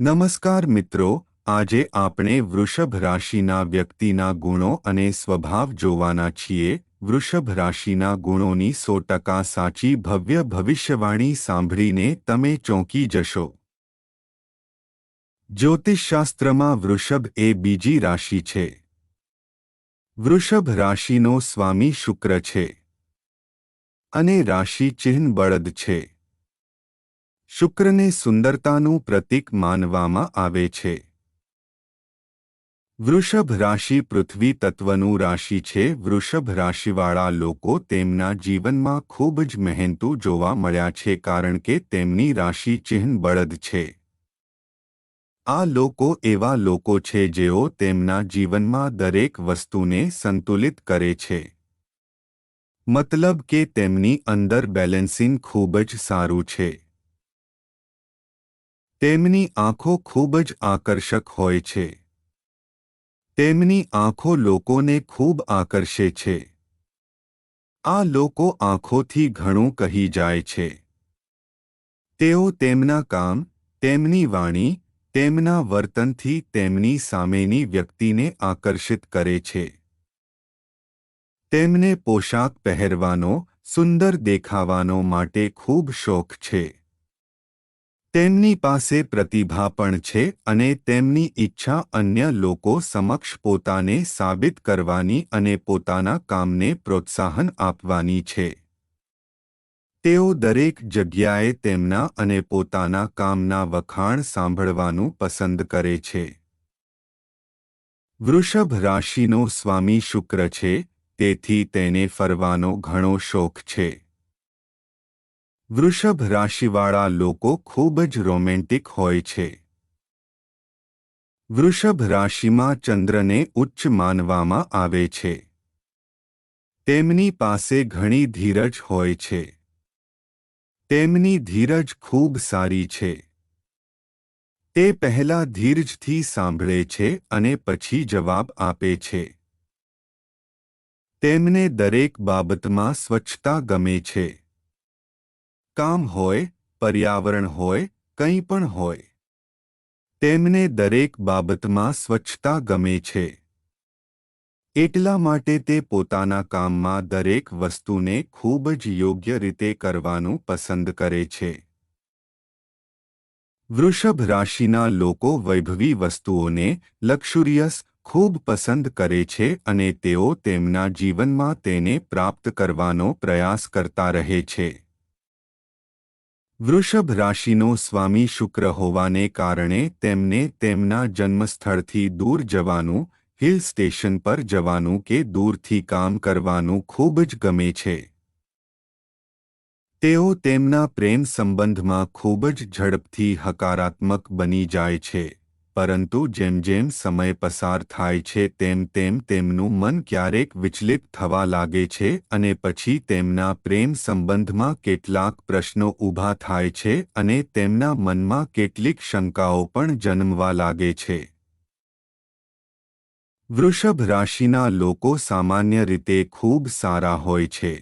નમસ્કાર મિત્રો, આજે આપણે વૃષભ રાશિના વ્યક્તિના ગુણો અને સ્વભાવ જોવાના છીએ. વૃષભ રાશિના ગુણોની સો ટકા સાચી ભવ્ય ભવિષ્યવાણી સાંભળીને તમે ચોંકી જશો. જ્યોતિષશાસ્ત્રમાં વૃષભ એ બીજી રાશિ છે. વૃષભ રાશિનો સ્વામી શુક્ર છે. અને રાશિ ચિહ્ન બળદ છે. શુક્રને સુંદરતાનું પ્રતીક માનવામાં આવે છે. વૃષભ રાશિ પૃથ્વી તત્વનું રાશિ છે. વૃષભ રાશિવાળા લોકો તેમના જીવનમાં ખૂબ જ મહેનતુ જોવા મળ્યા છે કારણ કે તેમની રાશિ ચિહ્ન બળદ છે. આ લોકો એવા લોકો છે જેઓ તેમના જીવનમાં દરેક વસ્તુને સંતુલિત કરે છે. મતલબ કે તેમની અંદર બેલેન્સિંગ ખૂબ જ સારું છે. તેમની આંખો ખૂબ જ આકર્ષક હોય છે. તેમની આંખો લોકોને ખૂબ આકર્ષે છે. આ લોકો આંખોથી ઘણું કહી જાય છે. તેઓ તેમના કામ, તેમની વાણી, તેમના વર્તનથી તેમની સામેની વ્યક્તિને આકર્ષિત કરે છે. તેમને પોશાક પહેરવાનો, સુંદર દેખાવાનો માટે ખૂબ શોખ છે. તેમની પાસે પ્રતિભા પણ છે અને તેમની ઈચ્છા અન્ય લોકો સમક્ષ પોતાને સાબિત કરવાની અને પોતાના કામને પ્રોત્સાહન આપવાની છે. તેઓ દરેક જગ્યાએ તેમના અને પોતાના કામના વખાણ સાંભળવાનું પસંદ કરે છે. વૃષભ રાશિનો સ્વામી શુક્ર છે, તેથી તેને ફરવાનો ઘણો શોખ છે. વૃષભ રાશિવાળા લોકો ખૂબ જ રોમેન્ટિક હોય છે. વૃષભ રાશિમાં ચંદ્રને ઉચ્ચ માનવામાં આવે છે. તેમની પાસે ઘણી ધીરજ હોય છે. તેમની ધીરજ ખૂબ સારી છે. તે પહેલા ધીરજથી સાંભળે છે અને પછી જવાબ આપે છે. તેમને દરેક બાબતમાં સ્વચ્છતા ગમે છે. કામ હોય, પર્યાવરણ હોય, કંઈ પણ હોય. તેમને દરેક બાબતમાં સ્વચ્છતા ગમે છે. એટલા માટે તે પોતાના કામમાં દરેક વસ્તુને ખૂબ જ યોગ્ય રીતે કરવાનું પસંદ કરે છે. વૃષભ રાશિના લોકો વૈભવી વસ્તુઓને લક્ઝુરિયસ, ખૂબ પસંદ કરે છે અને તેઓ તેમના જીવનમાં તેને પ્રાપ્ત કરવાનો પ્રયાસ કરતા રહે છે. વૃષભ રાશિનો સ્વામી શુક્ર હોવાને કારણે તેમને તેમના જન્મસ્થળથી દૂર જવાનું, હિલ સ્ટેશન પર જવાનું કે દૂરથી કામ કરવાનું ખૂબ જ ગમે છે. તેઓ તેમના પ્રેમ સંબંધમાં ખૂબ જ ઝડપથી હકારાત્મક બની જાય છે. પરંતુ જેમ જેમ સમય પસાર થાય છે, તેમ તેમ તેમનું મન ક્યારેક વિચલિત થવા લાગે છે અને પછી તેમના પ્રેમ સંબંધમાં કેટલાક પ્રશ્નો ઊભા થાય છે અને તેમના મનમાં કેટલીક શંકાઓ પણ જન્મવા લાગે છે. વૃષભ રાશિના લોકો સામાન્ય રીતે ખૂબ સારા હોય છે,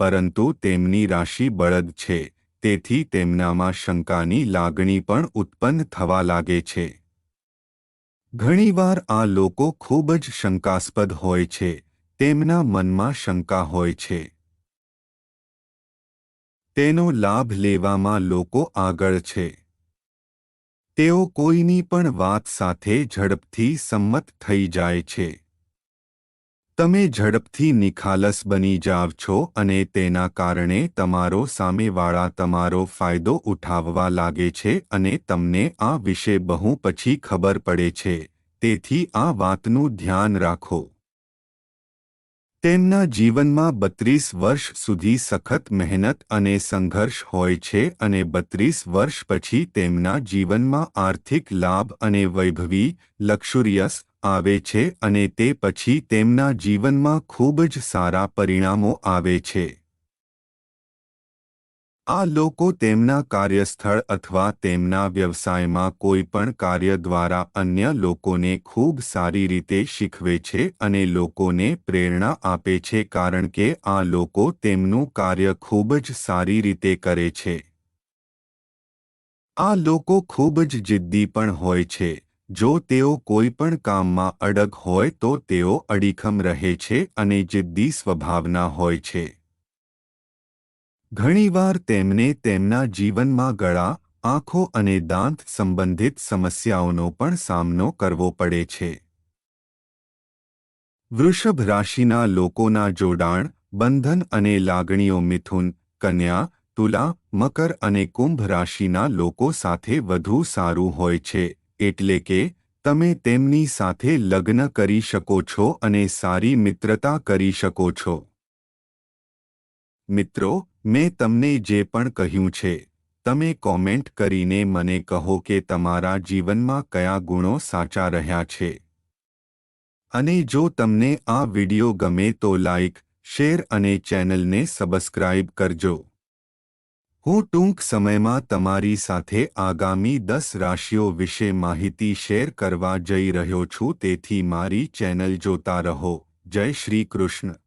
પરંતુ તેમની રાશિ બળદ છે, તેથી તેમનામાં શંકાની લાગણી પણ ઉત્પન્ન થવા લાગે છે. ઘણીવાર આ લોકો ખૂબ જ શંકાસ્પદ હોય છે, તેમના મનમાં શંકા હોય છે. તેનો લાભ લેવામાં લોકો આગળ છે. તેઓ કોઈની પણ વાત સાથે ઝડપથી સંમત થઈ જાય છે. તમે ઝડપથી નિખાલસ બની જાવ છો અને તેના કારણે તમારો સામેવાળા તમારો ફાયદો ઉઠાવવા લાગે છે અને તમને આ વિશે બહુ પછી ખબર પડે છે. તેથી આ વાતનું ધ્યાન રાખો. તેમના જીવનમાં બત્રીસ વર્ષ સુધી સખત મહેનત અને સંઘર્ષ હોય છે અને બત્રીસ વર્ષ પછી તેમના જીવનમાં આર્થિક લાભ અને વૈભવી, લક્ઝુરિયસ આવે છે અને તે પછી તેમના જીવનમાં ખૂબ જ સારા પરિણામો આવે છે. આ લોકો તેમના કાર્યસ્થળ અથવા તેમના વ્યવસાયમાં કોઈ પણ કાર્ય દ્વારા અન્ય લોકોને ખૂબ સારી રીતે શીખવે છે અને લોકોને પ્રેરણા આપે છે કારણ કે આ લોકો તેમનું કાર્ય ખૂબ જ સારી રીતે કરે છે. આ લોકો ખૂબ જ જિદ્દી પણ હોય છે. જો તેઓ કોઈ પણ કામમાં અડગ હોય તો તેઓ અડીખમ રહે છે અને જિદ્દી સ્વભાવના હોય છે. ઘણીવાર તેમને તેમના જીવનમાં ગળા, આંખો અને દાંત સંબંધિત સમસ્યાઓનો પણ સામનો કરવો પડે છે. વૃષભ રાશિના લોકોના જોડાણ, બંધન અને લાગણીઓ મિથુન, કન્યા, તુલા, મકર અને કુંભ રાશિના લોકો સાથે વધુ સારું હોય છે. એટલે કે, તમે તેમની સાથે લગ્ન કરી શકો છો અને સારી મિત્રતા કરી શકો છો. મિત્રો, મેં તમને જે પણ કહ્યું છે, તમે કોમેન્ટ કરીને મને કહો કે તમારા જીવનમાં કયા ગુણો સાચા રહ્યા છે. અને જો તમને આ વિડિયો ગમે તો લાઇક શેર અને ચેનલને સબસ્ક્રાઇબ કરજો. હું ટૂંક સમયમાં તમારી સાથે આગામી દસ રાશિઓ વિશે માહિતી શેર કરવા જઈ રહ્યો છું, તેથી મારી ચેનલ જોતા રહો. જય શ્રી કૃષ્ણ.